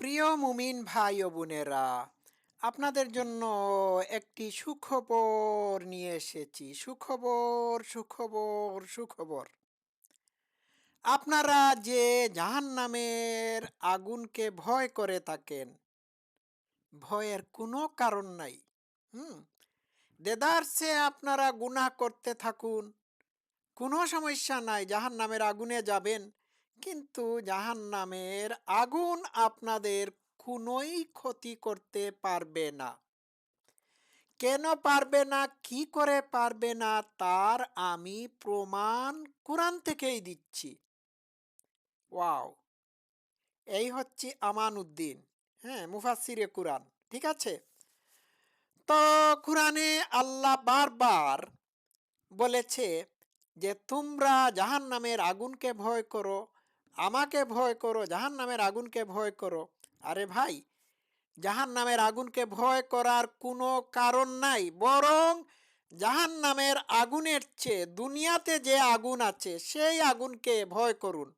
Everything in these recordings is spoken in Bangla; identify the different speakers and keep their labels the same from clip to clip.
Speaker 1: প্রিয় মুমিন ভাই ও বোনেরা, আপনাদের জন্য একটি সুখবর নিয়ে এসেছি। সুখবর সুখবর সুখবর। আপনারা যে জাহান্নামের আগুনকে ভয় করে থাকেন, ভয়ের কোনো কারণ নাই, হুম? দেদারসে আপনারা গুনাহ করতে থাকুন, কোনো সমস্যা নাই জাহান নামের আগুনে যাবেন। কিন্তু জাহান নামের আগুন আপনাদের কোনোই ক্ষতি করতে পারবে না। কেন পারবে না? কি করে পারবে না? তার আমি প্রমাণ কোরআন থেকেই দিচ্ছি। ওয়াও! এই হচ্ছে আমান উদ্দিন হ্যাঁ মুফাসিরে কোরআন, ঠিক আছে? তো কোরআনে আল্লাহ বারবার বলেছে যে, তোমরা জাহান নামের আগুনকে ভয় করো আমাকে ভয় করো জাহান নামের আগুনকে ভয় করো। আরে ভাই জাহান নামের আগুনকে ভয় করার কোনো কারণ নাই, বরং জাহান নামের আগুনের চেয়ে দুনিয়াতে যে আগুন আছে, সেই আগুনকে ভয় করুন।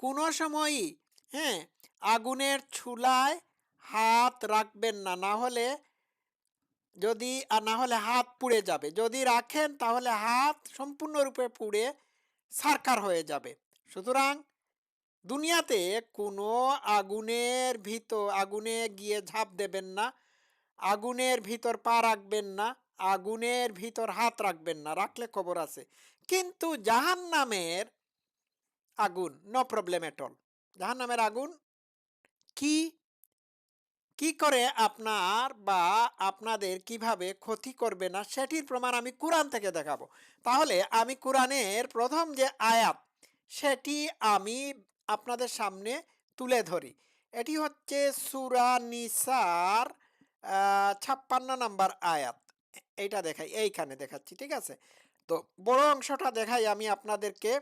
Speaker 1: কোনো সময়ই হ্যাঁ আগুনের ছুলায় হাত রাখবেন না না হলে যদি, আর না হলে হাত পুড়ে যাবে। যদি রাখেন, তাহলে হাত সম্পূর্ণরূপে পুড়ে সারকার হয়ে যাবে। সুতরাং দুনিয়াতে কোনো আগুনের ভিতর, আগুনে গিয়ে ঝাঁপ দেবেন না। আগুনের ভিতর পা রাখবেন না, আগুনের ভিতর হাত রাখবেন না, রাখলে খবর আছে। কিন্তু জাহান নামের আগুন no problem at all Jahan নামের আগুন কি কি করে আপনার বা আপনাদের কীভাবে ক্ষতি করবে না, সেটির প্রমাণ আমি কোরআন থেকে দেখাবো। তাহলে আমি কোরআনের প্রথম যে আয়াত, সেটি আমি আপনাদের সামনে তুলে ধরি। এটি হচ্ছে সুরা নিসার ছাপ্পান্ন নাম্বার আয়াত। এইটা দেখাই, এইখানে দেখাচ্ছি, ঠিক আছে? তো বড় অংশটা দেখাই আমি আপনাদেরকে।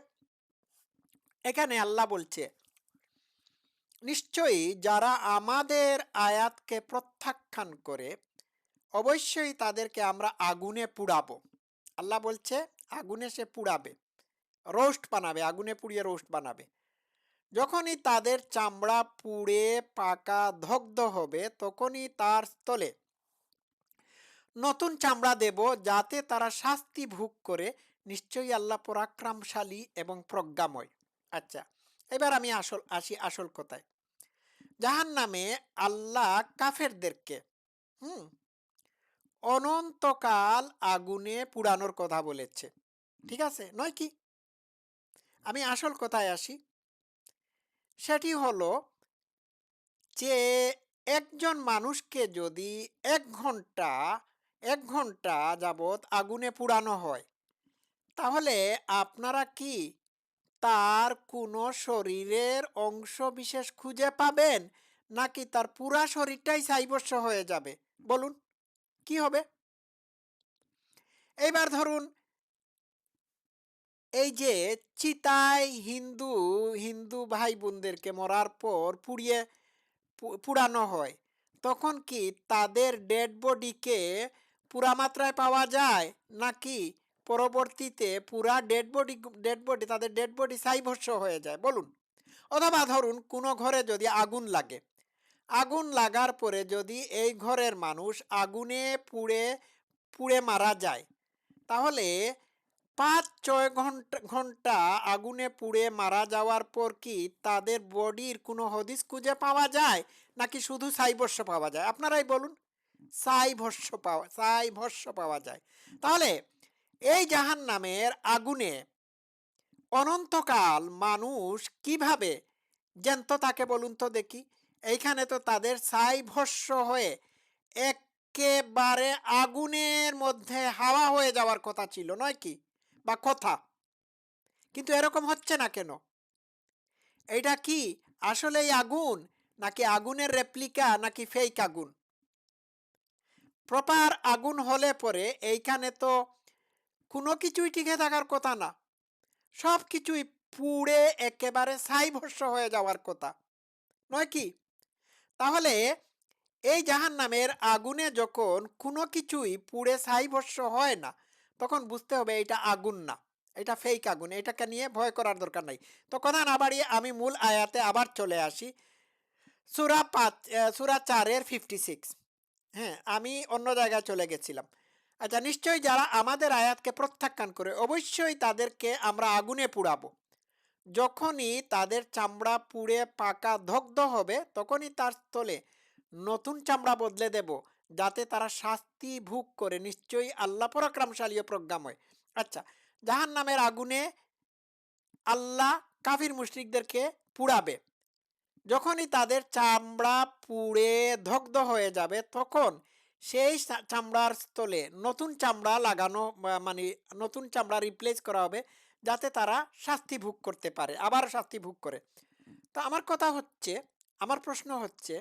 Speaker 1: এখানে আল্লাহ বলছে, নিশ্চয়ই যারা আমাদের আয়াতকে প্রত্যাখ্যান করে, অবশ্যই তাদেরকে আমরা আগুনে পুড়াবো। আল্লাহ বলছে, আগুনে সে পুড়াবে, রোস্ট বানাবে, আগুনে পুড়িয়ে রোস্ট বানাবে। যখনই তাদের চামড়া পুড়ে পাকা দগ্ধ হবে, তখনই তার স্থলে নতুন চামড়া দেব যাতে তারা শাস্তি ভোগ করে, নিশ্চয়ই আল্লাহ পরাক্রমশালী এবং প্রজ্ঞাময়। আচ্ছা এবার আমি আসল, আসি আসল কথায়। জাহান নামে আল্লাহ কাফেরদেরকে, হুম, অনন্তকাল আগুনে পুরানোর কথা বলেছে। ঠিক আছে? নয় কি? আমি আসল কথায় আসি। সেটি হলো যে, একজন মানুষকে যদি এক ঘণ্টা এক ঘণ্টা যাবৎ আগুনে পুরানো হয়, তাহলে আপনারা কি তার কোনো শরীরের অংশ বিশেষ খুঁজে পাবেন? নাকি তার পুরা শরীরটাই সাইবস্য হয়ে যাবে? বলুন, কি হবে? এইবার ধরুন এই যে চিতায় হিন্দু হিন্দু ভাই বোনদেরকে মরার পর পুড়িয়ে পুরানো হয়, তখন কি তাদের ডেড বডিকে পুরা মাত্রায় পাওয়া যায়? নাকি পরবর্তীতে পুরা ডেড বডি ডেড বডি তাদের ডেড বডি সাইভস্য হয়ে যায়? বলুন। অথবা ধরুন, কোনো ঘরে যদি আগুন লাগে। আগুন লাগার পরে যদি এই ঘরের মানুষ আগুনে পুড়ে পুড়ে মারা যায়, তাহলে পাঁচ ছয় ঘণ্টা ঘণ্টা আগুনে পুড়ে মারা যাওয়ার পর কি তাদের বডির কোনো হদিস খুঁজে পাওয়া যায়? নাকি শুধু সাইভস্য পাওয়া যায়? আপনারাই বলুন। সাইভস্য পাওয়া সাইভস্য পাওয়া যায়। তাহলে এই জাহান নামের আগুনে অনন্তকাল মানুষ কীভাবে জ্যান্ত তাকে বলুন তো দেখি। এইখানে তো তাদের ছাই ভস্য হয়ে একেবারে আগুনের মধ্যে হাওয়া হয়ে যাওয়ার কথা ছিল, নয় কি? বা কথা। কিন্তু এরকম হচ্ছে না কেন? এইটা কি? আসলেই আগুন নাকি আগুনের রেপ্লিকা নাকি ফেক আগুন? প্রপার আগুন হলে পরে এইখানে তো কোনো কিছুই টিকে থাকার কথা না। সব কিছুই পুড়ে একেবারে সাইভস্য হয়ে যাওয়ার কথা। নয় কি? তাহলে এই জাহান নামের আগুনে যখন কোনো কিছুই পুড়ে সাইভস্য হয় না তখন বুঝতে হবে এটা আগুন না। এটা ফেক আগুন, এটাকে নিয়ে ভয় করার দরকার নাই। তো কথা না বাড়িয়ে আমি মূল আয়াতে আবার চলে আসি। সুরা পাঁচ সুরা চারের ফিফটি সিক্স হ্যাঁ আমি অন্য জায়গায় চলে গেছিলাম। আচ্ছা নিশ্চয়ই যারা আমাদের আয়াতকে প্রত্যাখ্যান করে, অবশ্যই তাদেরকে আমরা আগুনে পুড়াবো। যখনই তাদের চামড়া পুড়ে পাকা দগ্ধ হবে, তখনই তার স্থলে নতুন চামড়া বদলে দেব। যাতে তারা শাস্তি ভোগ করে। নিশ্চয়ই আল্লাহ পরাক্রমশালী ও প্রজ্ঞাময়। আচ্ছা জাহান নামের আগুনে আল্লাহ কাফির মুশরিকদেরকে পুড়াবে। যখনই তাদের চামড়া পুড়ে দগ্ধ হয়ে যাবে, তখন সেই চামড়ার স্থলে নতুন চামড়া লাগানো মানে নতুন চামড়া রিপ্লেস করা হবে যাতে তারা শাস্তি ভোগ করতে পারে, আবার শাস্তি ভোগ করে। তো আমার কথা হচ্ছে, আমার প্রশ্ন হচ্ছে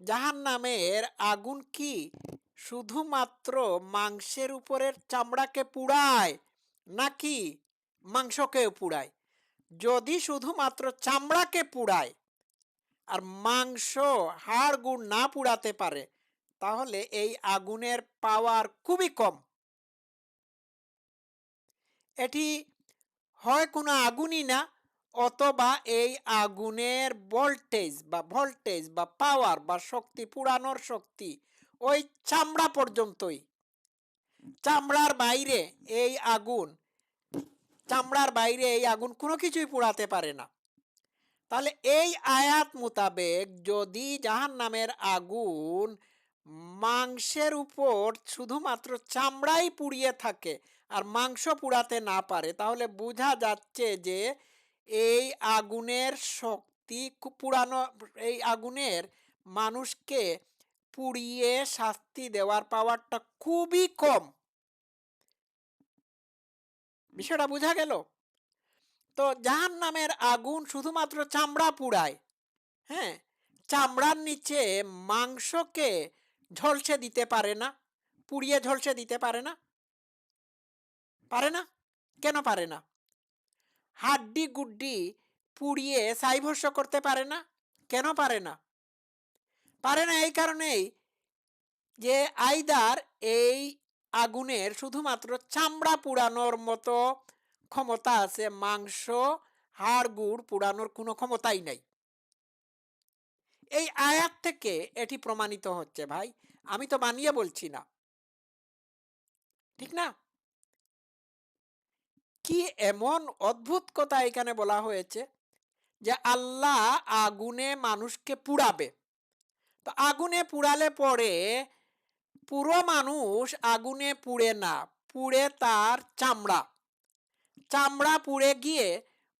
Speaker 1: জাহান নামের আগুন কি? শুধুমাত্র মাংসের উপরের চামড়াকে পুড়ায় নাকি মাংসকেও পুড়ায়? যদি শুধুমাত্র চামড়াকে পুড়ায় আর মাংস হাড় গুড় না পুড়াতে পারে, তাহলে এই আগুনের পাওয়ার খুবই কম। এটি হয় কোনো আগুনই না অথবা এই আগুনের ভোল্টেজ বা ভোল্টেজ বা পাওয়ার বা শক্তি, পুরানোর শক্তি ওই চামড়া পর্যন্তই। চামড়ার বাইরে এই আগুন, চামড়ার বাইরে এই আগুন কোনো কিছুই পোড়াতে পারে না। তাহলে এই আয়াত মোতাবেক যদি জাহান নামের আগুন মাংসের উপর শুধুমাত্র চামড়াই পুড়িয়ে থাকে আর মাংস পুড়াতে না পারে, তাহলে বোঝা যাচ্ছে যে এই আগুনের শক্তি পুরানো, এই আগুনের মানুষকে পুড়িয়ে শাস্তি দেওয়ার পাওয়ারটা খুবই কম। বিষয়টা বোঝা গেল? তো জাহান নামের আগুন শুধুমাত্র চামড়া পুড়ায় হ্যাঁ? চামড়ার নিচে মাংসকে ঝলসে দিতে পারে না, পুড়িয়ে ঝলসে দিতে পারে না। পারে না? কেন পারে না? হাড্ডি গুড্ডি পুড়িয়ে সাইভস্য করতে পারে না? কেন পারে না? পারে না এই কারণেই যে আইদার এই আগুনের শুধুমাত্র চামড়া পুড়ানোর মতো ক্ষমতা আছে, মাংস হাড় গুড় পুড়ানোর কোনো ক্ষমতাই নাই। এই আয়াত থেকে এটি প্রমাণিত হচ্ছে ভাই। আমি তো বানিয়ে বলছি না। ঠিক না? কি এমন অদ্ভুত কথা এখানে বলা হয়েছে যে আল্লাহ আগুনে মানুষকে পুড়াবে? তো আগুনে পুড়ালে পরে পুরো মানুষ আগুনে পুড়ে না, পুড়ে তার চামড়া। চামড়া পুড়ে গিয়ে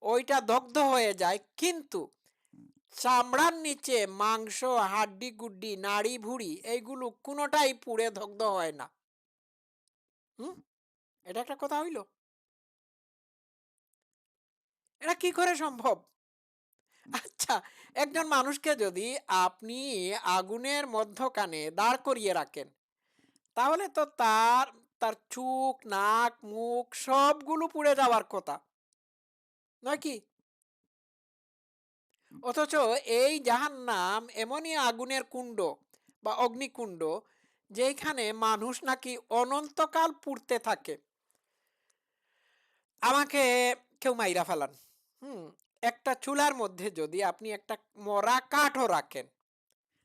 Speaker 1: ওইটা দগ্ধ হয়ে যায়, কিন্তু চামড়ার নিচে মাংস, হাড্ডি, গুড্ডি, নাড়ি, ভুড়ি এইগুলো কোনোটাই পুড়ে দগ্ধ হয় না। হুম? এটা একটা কথা হইল? এটা কি করে সম্ভব? আচ্ছা একজন মানুষকে যদি আপনি আগুনের মধ্যখানে দাঁড় করিয়ে রাখেন তাহলে তো তার তার চোখ নাক মুখ সবগুলো পুড়ে যাওয়ার কথা। নয় কি? অথচ এই জাহান নাম এমনই আগুনের কুণ্ড বা অগ্নিকুণ্ড যেখানে মানুষ নাকি অনন্তকাল পুড়তে থাকে। আমাকে কেউ মাইরা ফেলান। হুম, একটা চুলার মধ্যে যদি আপনি একটা মরা কাঠও রাখেন,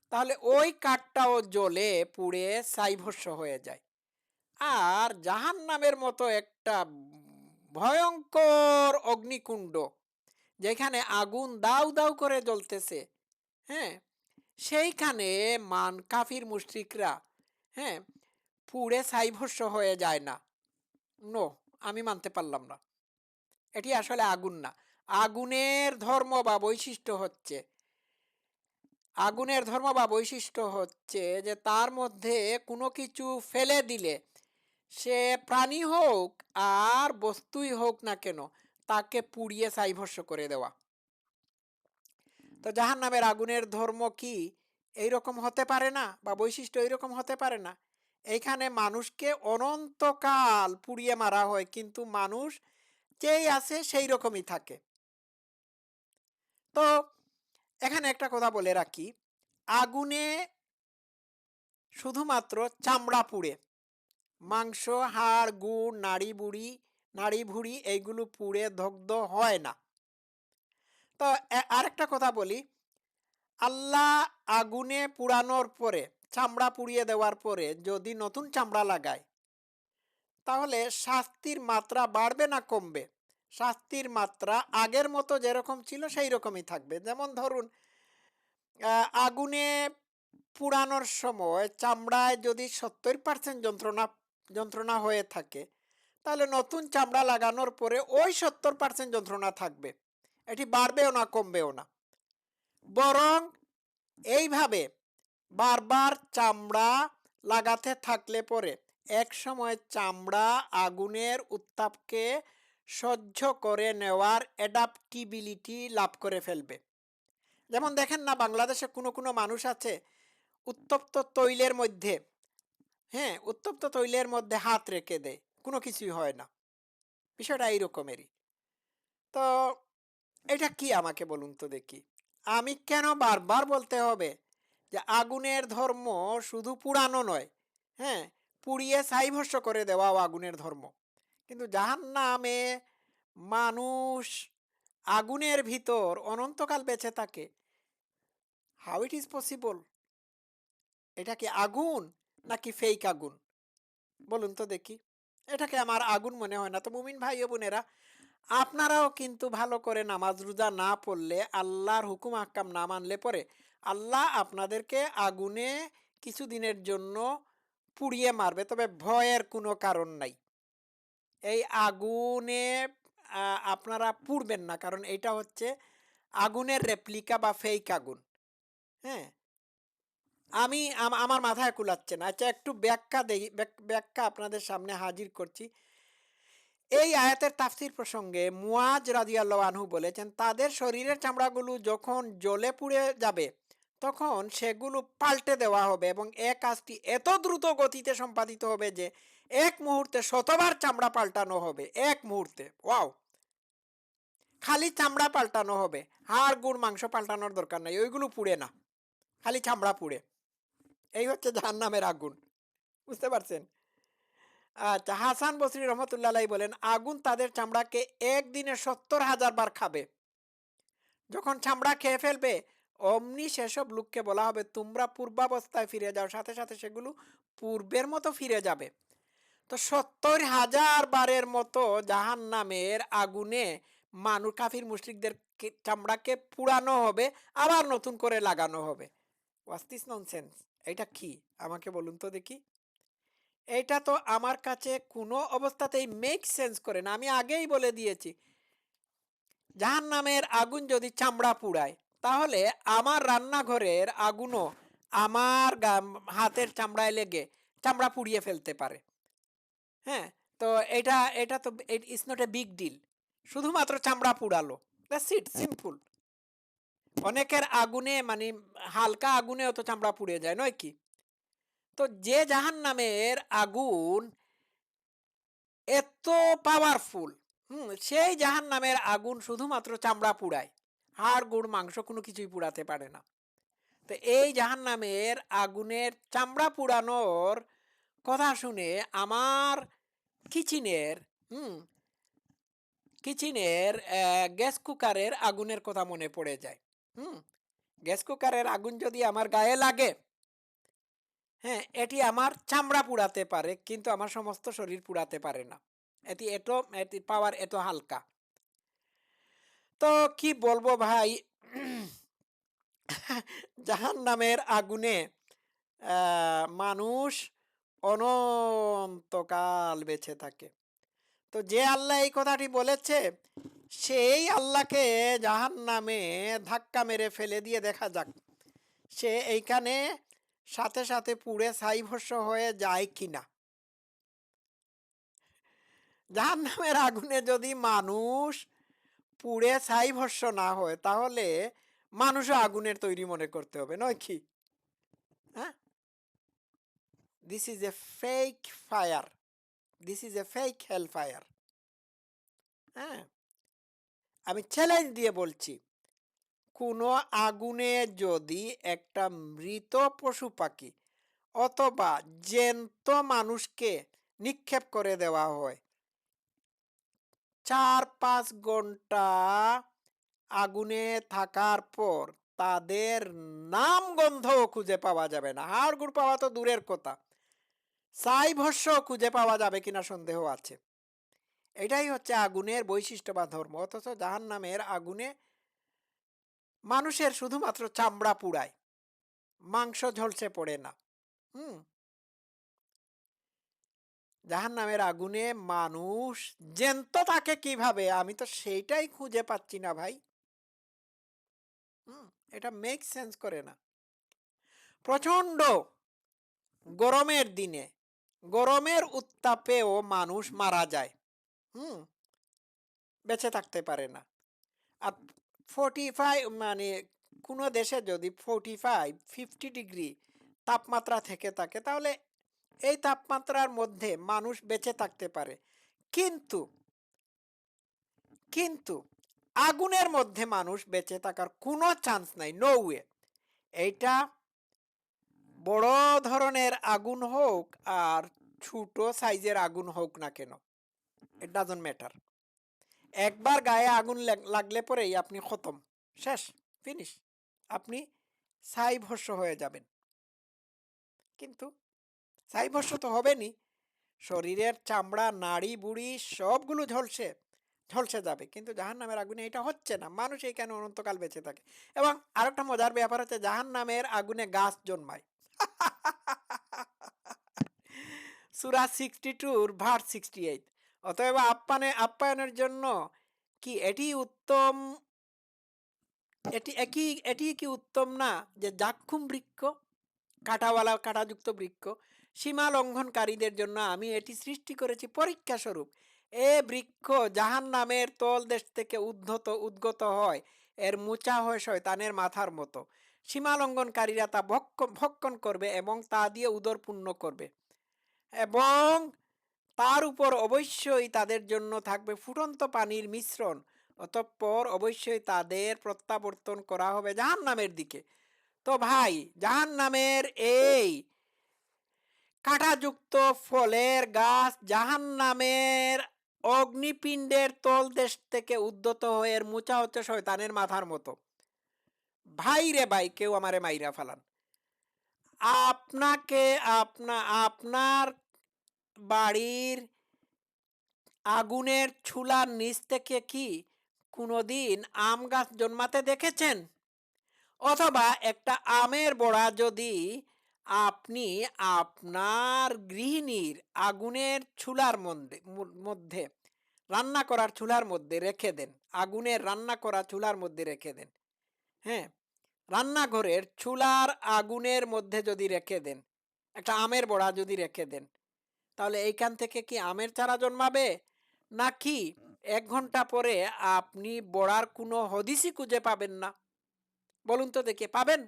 Speaker 1: তাহলে ওই কাঠটাও জ্বলে পুড়ে সাইভস্য হয়ে যায়। আর জাহান নামের মতো একটা ভয়ঙ্কর অগ্নিকুণ্ড, যেখানে আগুন দাউ দাউ করে জ্বলতেছে হ্যাঁ? সেইখানে মান কাফির মুশরিকরা হ্যাঁ? পুড়ে সাইভস্য হয়ে যায় না। নো, আমি মানতে পারলাম না। এটি আসলে আগুন না। আগুনের ধর্ম বা বৈশিষ্ট্য হচ্ছে। আগুনের ধর্ম বা বৈশিষ্ট্য হচ্ছে যে তার মধ্যে কোনো কিছু ফেলে দিলে সে প্রাণী হোক আর বস্তুই হোক না কেন তাকে পুড়িয়ে সাইভস্য করে দেওয়া। তো জাহান নামের আগুনের ধর্ম কি এইরকম হতে পারে না বা বৈশিষ্ট্য এইরকম হতে পারে না? এইখানে মানুষকে অনন্তকাল পুড়িয়ে মারা হয়, কিন্তু মানুষ যেই আছে সেই রকমই থাকে। তো এখানে একটা কথা বলে রাখি। আগুনে শুধুমাত্র চামড়া পুড়ে মাংস, হাড়, গুড় নাড়ি বুড়ি নাড়ি ভুড়ি এইগুলো পুড়ে দগ্ধ হয় না। তো আরেকটা কথা বলি। আল্লাহ আগুনে পুড়ানোর পরে, চামড়া পুড়িয়ে দেওয়ার পরে যদি নতুন চামড়া লাগায়, তাহলে শাস্তির মাত্রা বাড়বে না কমবে? শাস্তির মাত্রা আগের মতো যেরকম ছিল সেই রকমই থাকবে। যেমন ধরুন আগুনে পুড়ানোর সময় চামড়ায় যদি সত্তর পার্সেন্ট যন্ত্রণা যন্ত্রণা হয়ে থাকে, তাহলে নতুন চামড়া লাগানোর পরে ওই সত্তর পার্সেন্ট যন্ত্রণা থাকবে। এটি বাড়বেও না, কমবেও না। বরং এইভাবে বারবার চামড়া লাগাতে থাকলে পরে এক সময় চামড়া আগুনের উত্তাপকে সহ্য করে নেওয়ার অ্যাডাপ্টিবিলিটি লাভ করে ফেলবে। যেমন দেখেন না, বাংলাদেশে কোনো কোনো মানুষ আছে উত্তপ্ত তৈলের মধ্যে হ্যাঁ উত্তপ্ত তৈলের মধ্যে হাত রেখে দেয়, কোনো কিছুই হয় না। বিষয়টা এই রকমেরই তো এটা কি আমাকে বলুন তো দেখি? আমি কেন বারবার বলতে হবে যে আগুনের ধর্ম শুধু পুরানো নয় হ্যাঁ পুড়িয়ে সাইভস্য করে দেওয়াও আগুনের ধর্ম। কিন্তু জাহান নামে মানুষ আগুনের ভিতর অনন্তকাল বেঁচে থাকে। হাউ ইট ইজ পসিবল এটা কি আগুন নাকি ফেক আগুন? বলুন তো দেখি। এটাকে আমার আগুন মনে হয় না। তো মুমিন ভাই ও বোনেরা, আপনারাও কিন্তু ভালো করে নামাজ রোজা না পড়লে আল্লাহর হুকুম আক্কাম না মানলে পরে আল্লাহ আপনাদেরকে আগুনে কিছু দিনের জন্য পুড়িয়ে মারবে। তবে ভয়ের কোনো কারণ নাই। এই আগুনে আপনারা পুড়বেন না। কারণ এটা হচ্ছে আগুনের রেপ্লিকা বা ফেক আগুন। হ্যাঁ? আমি আমার মাথায় কুলাচ্ছে না। আচ্ছা একটু ব্যাখ্যা ব্যাক- ব্যাখ্যা আপনাদের সামনে হাজির করছি। এই আয়াতের তাফসির প্রসঙ্গে মুয়াজ রাদিয়াল্লাহু আনহু বলেছেন, তাদের শরীরের চামড়াগুলো যখন জলে পুড়ে যাবে তখন সেগুলো পাল্টে দেওয়া হবে এবং এ কাজটি এত দ্রুত গতিতে সম্পাদিত হবে যে এক মুহূর্তে শতবার চামড়া পাল্টানো হবে, এক মুহূর্তে। ওয়াও! খালি চামড়া পাল্টানো হবে। হাড় গুড় মাংস পাল্টানোর দরকার নাই, ওইগুলো পুড়ে না। খালি চামড়া পুড়ে। এই হচ্ছে জাহান্নামের আগুন। বুঝতে পারছেন? আচ্ছা হাসান বসরি রহমতুল্লাহ বলেন, আগুন তাদের চামড়াকে একদিনে সত্তর হাজার বার খাবে। যখন চামড়া খেয়ে ফেলবে অমনি সেসব লোককে বলা হবে, তোমরা পূর্বাবস্থায় ফিরে যাও, সাথে সাথে সেগুলো পূর্বের মতো ফিরে যাবে। তো সত্তর হাজার বারের মতো জাহান নামের আগুনে মানুষ কাফির মুশরিকদের চামড়াকে পুরানো হবে, আবার নতুন করে লাগানো হবে। ওয়াস্তিস ননসেন্স এটা কি? আমাকে বলুন তো দেখি। এটা তো আমার কাছে কোনো অবস্থাতেই মেক সেন্স করে না। আমি আগেই বলে দিয়েছি। জাহান নামের আগুন যদি চামড়া পুড়ায় তাহলে আমার রান্নাঘরের আগুনও আমার হাতের চামড়ায় লেগে চামড়া পুড়িয়ে ফেলতে পারে। হ্যাঁ তো এটা এটা তো it's not a big deal শুধুমাত্র চামড়া পুড়ালো। দ্যাটস ইট সিম্পল অনেকের আগুনে মানে হালকা আগুনেও তো চামড়া পুড়ে যায় নয় কি? তো যে জাহান নামের আগুন এত পাওয়ারফুল হুম সেই জাহান নামের আগুন শুধুমাত্র চামড়া পুড়ায়। হাড় গুড় মাংস কোনো কিছুই পুড়াতে পারে না। তো এই জাহান নামের আগুনের চামড়া পুড়ানোর কথা শুনে আমার কিচেনের, হুম, কিচেনের গ্যাস কুকারের আগুনের কথা মনে পড়ে যায়। হুম, গ্যাস কুকারের আগুন যদি আমার গায়ে লাগে হ্যাঁ এটি আমার চামড়া পুড়াতে পারে, কিন্তু আমার সমস্ত শরীর পুড়াতে পারে না। এটি এত এটি পাওয়ার এত হালকা। তো কি বলব ভাই? জাহান নামের আগুনে মানুষ অনন্তকাল বেঁচে থাকে। তো যে আল্লাহ এই কথাটি বলেছে, সেই আল্লাহকে জাহান নামে ধাক্কা মেরে ফেলে দিয়ে দেখা যাক, সে এইখানে সাথে সাথে পুড়ে ছাইভস্য হয়ে যায় কিনা জাহান নামের আগুনে যদি মানুষ পুড়ে ছাইভস্য না হয়, তাহলে মানুষও আগুনের তৈরি মনে করতে হবে, নয় কি? হ্যাঁ? This is a fake fire this is a fake hell fire হ্যাঁ? আমি চ্যালেঞ্জ দিয়ে বলছি, কোনো আগুনে যদি একটা মৃত পশু পাখি অথবা জ্যান্ত মানুষকে নিক্ষেপ করে দেওয়া হয় চার পাঁচ ঘণ্টা আগুনে থাকার পর তাদের নাম গন্ধও খুঁজে পাওয়া যাবে না। হাড়গুড় পাওয়া তো দূরের কথা। ছাই ভস্য খুঁজে পাওয়া যাবে কিনা সন্দেহ আছে। এটাই হচ্ছে আগুনের বৈশিষ্ট্য বা ধর্ম। অথচ জাহান নামের আগুনে মানুষের শুধুমাত্র চামড়া পুড়ায়। মাংস ঝলসে পড়ে না। হুম? জাহান নামের আগুনে মানুষ জ্যান্ত থাকে কীভাবে? আমি তো সেইটাই খুঁজে পাচ্ছি না ভাই। হুম, এটা মেক সেন্স করে না। প্রচণ্ড গরমের দিনে, গরমের উত্তাপেও মানুষ মারা যায়। হুম, বেঁচে থাকতে পারে না। আর ফোর্টি ফাইভ মানে কোনো দেশে যদি ফোর্টি ফাইভ ফিফটি ডিগ্রি তাপমাত্রা থেকে থাকে, তাহলে এই তাপমাত্রার মধ্যে মানুষ বেঁচে থাকতে পারে। কিন্তু কিন্তু আগুনের মধ্যে মানুষ বেঁচে থাকার কোনো চান্স নাই নো ওয়ে এইটা বড় ধরনের আগুন হোক আর ছোট সাইজের আগুন হোক না কেন ইট ডাজন্ট ম্যাটার একবার গায়ে আগুন লাগ- লাগলে পরেই আপনি খতম, শেষ ফিনিশ আপনি ছাই ভস্য হয়ে যাবেন। কিন্তু ছাই ভস্য তো হবেনি শরীরের চামড়া, নাড়ি, বুড়ি সবগুলো ঝলসে ঝলসে যাবে। কিন্তু জাহান নামের আগুনে এটা হচ্ছে না। মানুষ এখানে অনন্তকাল বেঁচে থাকে? এবং আরেকটা মজার ব্যাপার হচ্ছে জাহান নামের আগুনে গাছ জন্মায়। সুরা সিক্সটি টুর ভার সিক্সটি এইট। অতএব আপ্যায়নে আপ্যায়নের জন্য কি এটি উত্তম, এটি একই এটি কি উত্তম না যে জাক্ষুম বৃক্ষ, কাঁটাওয়ালা, কাঁটাযুক্ত বৃক্ষ? সীমা লঙ্ঘনকারীদের জন্য আমি এটি সৃষ্টি করেছি পরীক্ষা স্বরূপ এ বৃক্ষ জাহান নামের তল দেশ থেকে উদ্ধত, উদ্গত হয়। এর মোচা হয় শয়তানের মাথার মতো। সীমা লঙ্ঘনকারীরা তা ভক্ষ- ভক্ষণ করবে এবং তা দিয়ে উদর পূর্ণ করবে। এবং তার উপর অবশ্যই তাদের জন্য থাকবে ফুটন্ত পানির মিশ্রণ। অতঃপর অবশ্যই তাদের প্রত্যাবর্তন করা হবে জাহান নামের দিকে। তো ভাই, জাহান নামের এই কাঁটাযুক্ত ফলের গাছ জাহান নামের অগ্নিপিণ্ডের তলদেশ থেকে উদ্যত হয়ে মোচা হচ্ছে শয়তানের মাথার মতো। ভাই রে ভাই, কেউ আমারে মাইরা ফালান। আপনাকে আপনা, আপনার বাড়ির আগুনের ছুলার নিচ থেকে কি কোনোদিন আম গাছ জন্মাতে দেখেছেন? অথবা একটা আমের বড়া যদি আপনি আপনার গৃহিণীর আগুনের চুলার মধ্যে রান্না করার চুলার মধ্যে রেখে দেন। আগুনের রান্না করা চুলার মধ্যে রেখে দেন। হ্যাঁ রান্নাঘরের চুলার আগুনের মধ্যে যদি রেখে দেন, একটা আমের বড়া যদি রেখে দেন, তাহলে এইখান থেকে কি আমের চারা জন্মাবে? নাকি এক ঘণ্টা পরে আপনি বড়ার কোনো হদিসই খুঁজে পাবেন না? বলুন তো দেখে, পাবেন?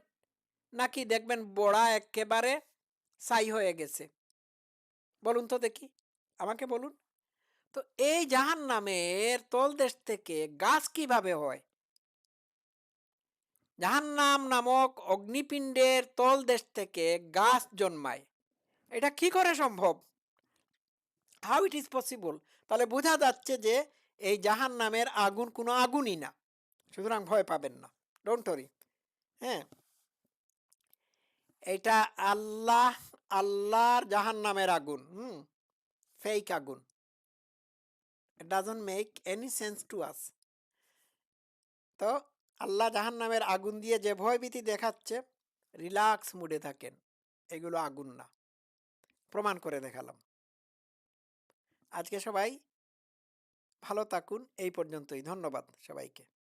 Speaker 1: নাকি দেখবেন বড়া একেবারে ছাই হয়ে গেছে। বলুন তো দেখি, আমাকে বলুন। তো এই জাহান নামের তলদেশ থেকে গাছ কীভাবে হয়? জাহান্নাম নামক অগ্নিপিণ্ডের তলদেশ থেকে গাছ জন্মায়। এটা কি করে সম্ভব? হাউ ইট ইজ পসিবল তাহলে বোঝা যাচ্ছে যে এই জাহান নামের আগুন কোনো আগুনই না। সুতরাং ভয় পাবেন না। ডোন্ট ওরি হ্যাঁ? এটা আল্লাহ, আল্লাহর জাহান নামের আগুন, হুম? ফেক আগুন। It doesn't make any sense to us তো আল্লাহ জাহান নামের আগুন দিয়ে যে ভয়ভীতি দেখাচ্ছে রিল্যাক্স মুডে থাকেন। এগুলো আগুন না। প্রমাণ করে দেখালাম। আজকে সবাই ভালো থাকুন, এই পর্যন্তই। ধন্যবাদ সবাইকে।